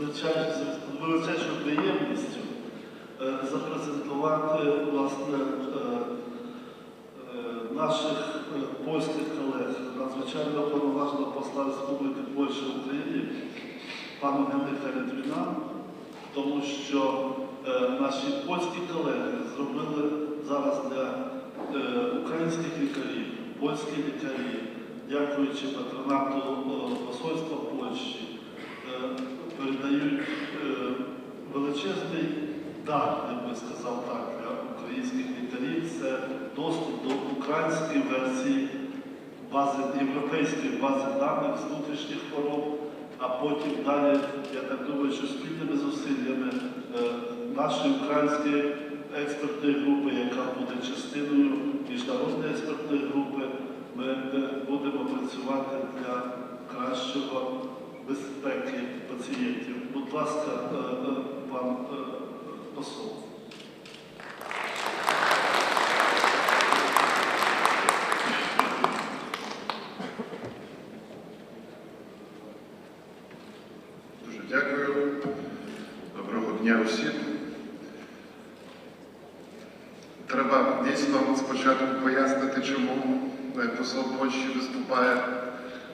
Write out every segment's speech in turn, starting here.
величез- величезною приємністю е, запрезентувати власне е, е, наших польських колег, надзвичайно повноважного посла Республіки Польща в Україні, пана Генриха Літвіна, тому що наші польські колеги зробили зараз для українських лікарів, польські лікарі, дякуючи патронату посольства Польщі, передають е, величезний дар, я би сказав так, для українських лікарів. Це доступ до української версії бази, європейської бази даних з внутрішніх хвороб, а потім далі, я так думаю, що спільними зусиллями е, нашої української експертної групи, яка буде частиною міжнародної експертної групи, ми е, будемо працювати для кращого безпеки пацієнтів. Будь ласка, е, е, пан е, посол. Дуже дякую. Доброго дня усім. Треба дійсно спочатку пояснити, чому посол Польщі виступає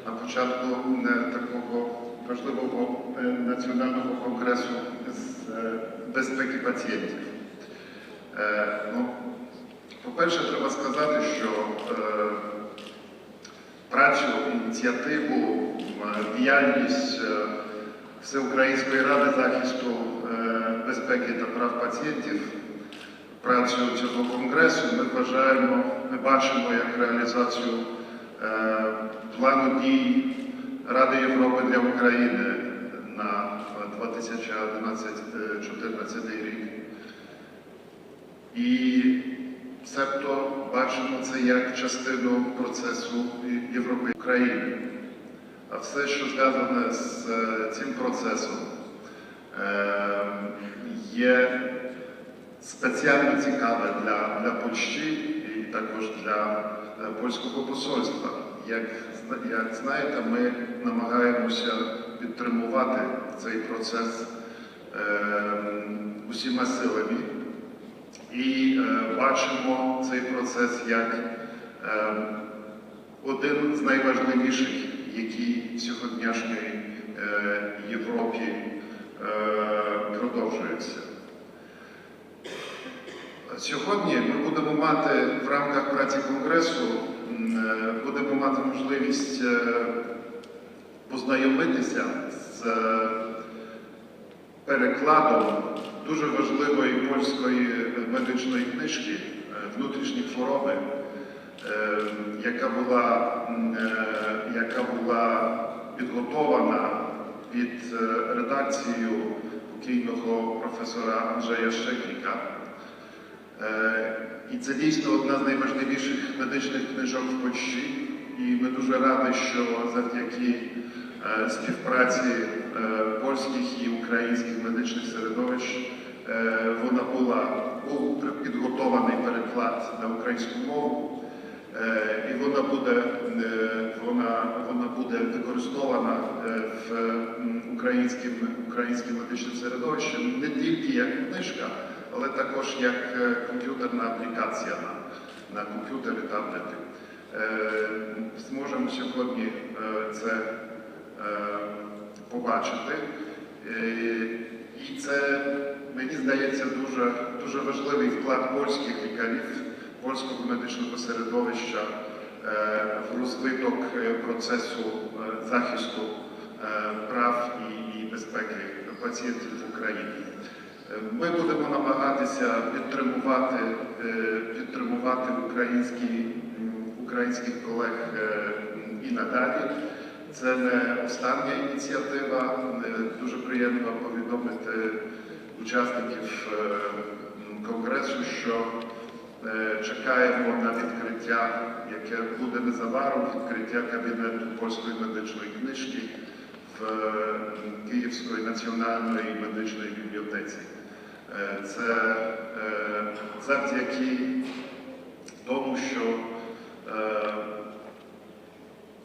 на початку такого важливого е, національного конгресу з е, безпеки пацієнтів. Е, Ну, по-перше, треба сказати, що працю, ініціативу, діяльність Всеукраїнської ради захисту безпеки та прав пацієнтів, працю цього конгресу ми вважаємо, ми бачимо як реалізацію плану дій Ради Європи для України на 2011-2014 рік. І себто бачимо це як частину процесу Європи України. А все, що зв'язане з е, цим процесом, е, є спеціально цікаве для, для Польщі і також для е, польського посольства. Як, як знаєте, ми намагаємося підтримувати цей процес е, усіма силами і е, бачимо цей процес як е, один з найважливіших, який в сьогоднішньої е, Європі е, продовжується. Сьогодні ми будемо мати в рамках праці Конгресу, будемо мати можливість е, познайомитися з е, перекладом дуже важливої польської медичної книжки е, Внутрішні хвороби, е, яка була, е, яка була підготована під е, редакцією покійного професора Анджея Щекліка. І це дійсно одна з найважливіших медичних книжок в Польщі. І ми дуже раді, що завдяки е, співпраці е, польських і українських медичних середовищ е, вона була підготований переклад на українську мову. І вона буде, вона, вона буде використована в українським, українським медичним середовищем не тільки як книжка, але також як е, комп'ютерна аплікація на, на комп'ютери, таблети. Е, Зможемо сьогодні е, це побачити. І це, мені здається, дуже, дуже важливий вклад польських лікарів, польського медичного середовища в розвиток процесу захисту прав і безпеки пацієнтів в Україні. Ми будемо намагатися підтримувати, е, підтримувати українські, українських колег е, і надалі. Це не остання ініціатива. Е, Дуже приємно повідомити учасників конгресу, що чекаємо на відкриття, яке буде незабаром відкриття кабінету польської медичної книжки в Київської національної медичної бібліотеці. Е, Це е, завдяки тому, що е,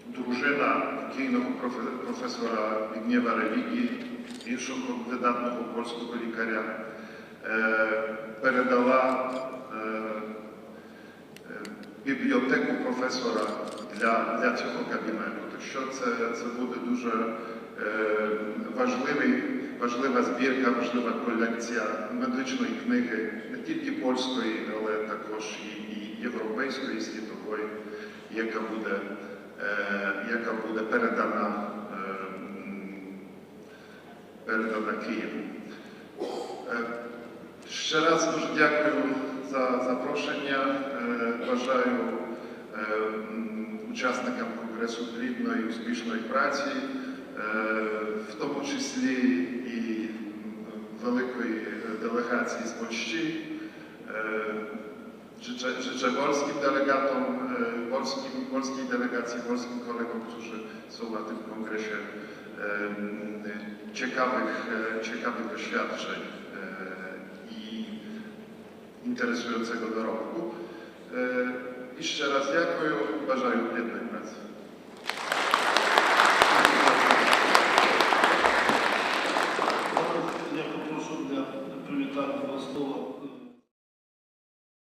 дружина покійного професора Бігнєва Релігії іншого видатного польського лікаря, передала бібліотеку професора для, для цього кабінету. Так що це, це буде дуже важливий, важлива збірка, важлива колекція медичної книги, не тільки польської, але також і, європейської, і світової, яка буде, е, яка буде передана, е, передана Києву. Е, Ще раз дуже дякую за запрошення. Е, Бажаю е, учасникам конгресу плідної успішної праці, е, в тому числі і м, великої делегації з Польщі. Е, Życzę, życzę polskim delegatom, e, polskim, polskiej delegacji, polskim kolegom, którzy są na tym kongresie em, ciekawych, e, ciekawych doświadczeń e, i interesującego dorobku. E, Jeszcze raz dziękuję, bажаю плідної праці.